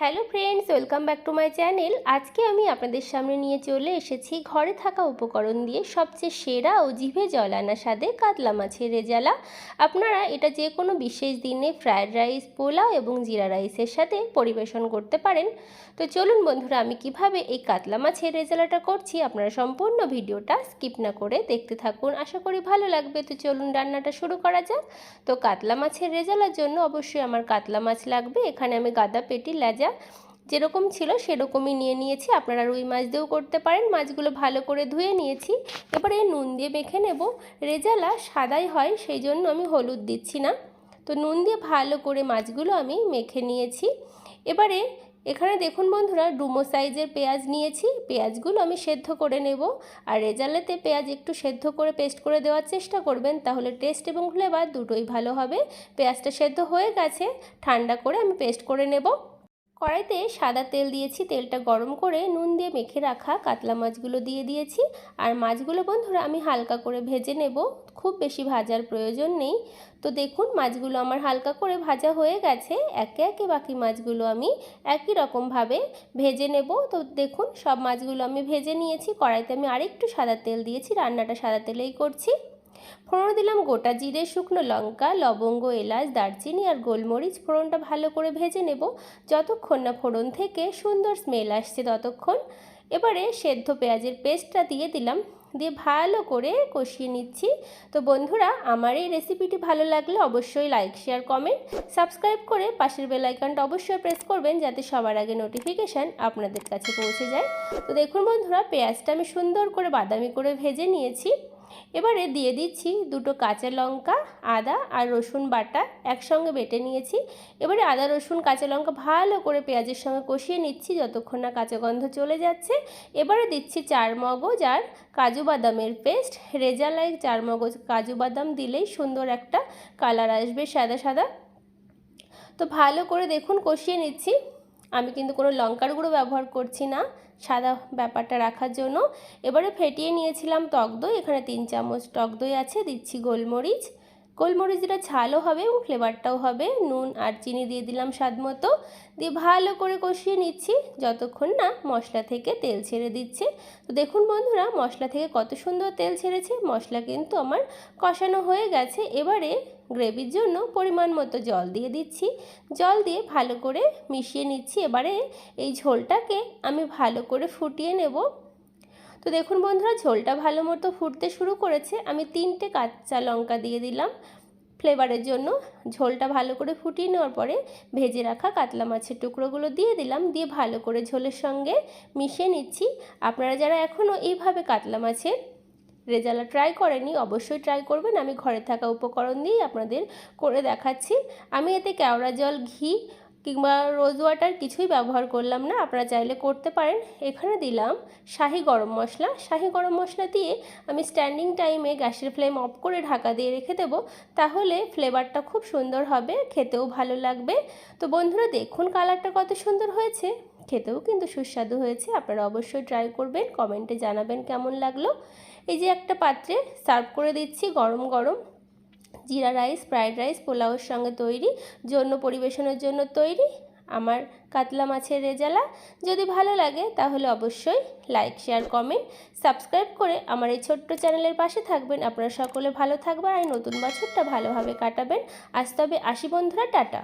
Hello friends, welcome back to my channel. আজকে আমি আপনাদের সামনে নিয়ে চলে এসেছি ঘরে থাকা উপকরণ দিয়ে সবচেয়ে সেরা ও জিভে জল আনা স্বাদে কাতলা মাছের রেজালা আপনারা এটা যে কোনো বিশেষ দিনে ফ্রায়েড রাইস, পোলাও এবং জিরা রাইসের সাথে পরিবেশন করতে পারেন। তো চলুন বন্ধুরা, আমি কীভাবে এই কাতলা মাছের রেজালাটা করছি আপনারা সম্পূর্ণ ভিডিওটা স্কিপ না করে দেখতে থাকুন। আশা করি ভালো লাগবে। তো চলুন রান্নাটা শুরু করা যাক। তো কাতলা মাছের রেজালার জন্য অবশ্যই আমার কাতলা মাছ লাগবে। এখানে আমি গাদা পেটি, লেজা যেরকম ছিল সেরকমই নিয়ে নিয়েছি। আপনারা রুই মাছ দিয়েও করতে পারেন। মাছগুলো ভালো করে ধুয়ে নিয়েছি। এবারে নুন দিয়ে মেখে নেব। রেজালা সাদাই হয়, সেই জন্য আমি হলুদ দিচ্ছি না। তো নুন দিয়ে ভালো করে মাছগুলো আমি মেখে নিয়েছি। এবারে এখানে দেখুন বন্ধুরা, ডুমো সাইজের পেঁয়াজ নিয়েছি। পেঁয়াজগুলো আমি সেদ্ধ করে নেব। আর রেজালাতে পেঁয়াজ একটু সেদ্ধ করে পেস্ট করে দেওয়ার চেষ্টা করবেন, তাহলে টেস্ট এবং ফ্লেভার দুটোই ভালো হবে। পেঁয়াজটা সেদ্ধ হয়ে গেছে, ঠান্ডা করে আমি পেস্ট করে নেব। কড়াইতে সাদা তেল দিয়েছি, তেলটা গরম করে নুন দিয়ে মেখে রাখা কাতলা মাছগুলো দিয়ে দিয়েছি। আর মাছগুলো বন্ধুরা আমি হালকা করে ভেজে নেব, খুব বেশি ভাজার প্রয়োজন নেই। তো দেখুন মাছগুলো আমার হালকা করে ভাজা হয়ে গেছে, একে একে বাকি মাছগুলো আমি একই রকমভাবে ভেজে নেব। তো দেখুন সব মাছগুলো আমি ভেজে নিয়েছি, কড়াইতে আমি আরেকটু সাদা তেল দিয়েছি, রান্নাটা সাদা তেলেই করছি। ফোড়ন দিলাম গোটা জিরে, শুকনো লঙ্কা, লবঙ্গ, এলাচ, দারচিনি আর গোলমরিচ। ফোড়নটা ভালো করে ভেজে নেব। যতক্ষণ না ফোড়ন থেকে সুন্দর স্মেল আসছে ততক্ষণ। এবারে সেদ্ধ পেঁয়াজের পেস্টটা দিয়ে দিলাম। দিয়ে ভালো করে কষিয়ে নিচ্ছি। তো বন্ধুরা, আমার এই রেসিপিটি ভালো লাগলে অবশ্যই লাইক, শেয়ার, কমেন্ট, সাবস্ক্রাইব করে পাশের বেল আইকনটা অবশ্যই প্রেস করবেন যাতে সবার আগে নোটিফিকেশান আপনাদের কাছে পৌঁছে যায়। তো দেখুন বন্ধুরা, পেঁয়াজটা আমি সুন্দর করে বাদামি করে ভেজে নিয়েছি। এবারে দিয়ে দিচ্ছি দুটো কাঁচা লঙ্কা, আদা আর রসুন বাটা একসঙ্গে বেটে নিয়েছি। এবারে আদা, রসুন, কাঁচা লঙ্কা ভালো করে পেঁয়াজের সঙ্গে কষিয়ে নিচ্ছি যতক্ষণ না কাঁচা গন্ধ চলে যাচ্ছে। এবারে দিচ্ছি চার মগজ আর কাজু বাদামের পেস্ট। রেজালাই চার মগজ কাজু বাদাম দিলেই সুন্দর একটা কালার আসবে সাদা সাদা। তো ভালো করে দেখুন, কষিয়ে নিচ্ছি। আমি কিন্তু কোনো লঙ্কার গুঁড়ো ব্যবহার করছি না, সাদা ব্যাপারটা রাখার জন্য। এবারে ফেটিয়ে নিয়েছিলাম টক দই, এখানে তিন চামচ টক দই আছে, দিচ্ছি গোলমরিচ। গোলমরিচটা ঝালও হবে এবং ফ্লেভারটাও হবে। নুন আর চিনি দিয়ে দিলাম স্বাদ মতো। দিয়ে ভালো করে কষিয়ে নিচ্ছি। যতক্ষণ না মশলা থেকে তেল ছেড়ে দিচ্ছে। তো দেখুন বন্ধুরা, মশলা থেকে কত সুন্দর তেল ছেড়েছে। মশলা কিন্তু আমার কষানো হয়ে গেছে। এবারে গ্রেভির জন্য পরিমাণ মতো জল দিয়ে দিচ্ছি। জল দিয়ে ভালো করে মিশিয়ে নিচ্ছি। এবারে এই ঝোলটাকে আমি ভালো করে ফুটিয়ে নেব। তো দেখুন বন্ধুরা, ঝোলটা ভালো মতো ফুটতে শুরু করেছে। আমি তিনটে কাঁচা লঙ্কা দিয়ে দিলাম ফ্লেভারের জন্য। ঝোলটা ভালো করে ফুটিয়ে নেওয়ার পরে ভেজে রাখা কাতলা মাছের টুকরোগুলো দিয়ে দিলাম। দিয়ে ভালো করে ঝোলের সঙ্গে মিশিয়ে নিচ্ছি। আপনারা যারা এখনও এইভাবে কাতলা মাছের রেজালা ট্রাই করেনি অবশ্যই ট্রাই করবেন। আমি ঘরে থাকা উপকরণ দিয়েই আপনাদের করে দেখাচ্ছি। আমি এতে কেওড়া জল, ঘি কিংবা রোজ ওয়াটার কিছুই ব্যবহার করলাম না। আপনারা চাইলে করতে পারেন। এখানে দিলাম শাহি গরম মশলা। শাহি গরম মশলা দিয়ে আমি স্ট্যান্ডিং টাইমে গ্যাসের ফ্লেম অফ করে ঢাকা দিয়ে রেখে দেব। তাহলে ফ্লেভারটা খুব সুন্দর হবে। খেতেও ভালো লাগবে। তো বন্ধুরা, দেখুন কালারটা কত সুন্দর হয়েছে। খেতেও কিন্তু সুস্বাদু হয়েছে। আপনারা অবশ্যই ট্রাই করবেন। কমেন্টে জানাবেন কেমন লাগল। এই যে একটা পাত্রে সার্ভ করে দিচ্ছি গরম গরম। জিরা রাইস ফ্রায়েড রাইস, পোলাওয়ের সঙ্গে তৈরি, জন্য পরিবেশনের জন্য তৈরি, আমার কাতলা মাছের রেজালা যদি ভালো লাগে তাহলে অবশ্যই লাইক, শেয়ার, কমেন্ট, সাবস্ক্রাইব করে আমার এই ছোট্ট চ্যানেলের পাশে থাকবেন। আপনারা সকলে ভালো থাকবেন আর নতুন বছরটা ভালোভাবে কাটাবেন। আজ তবে আসি বন্ধুরা, টাটা।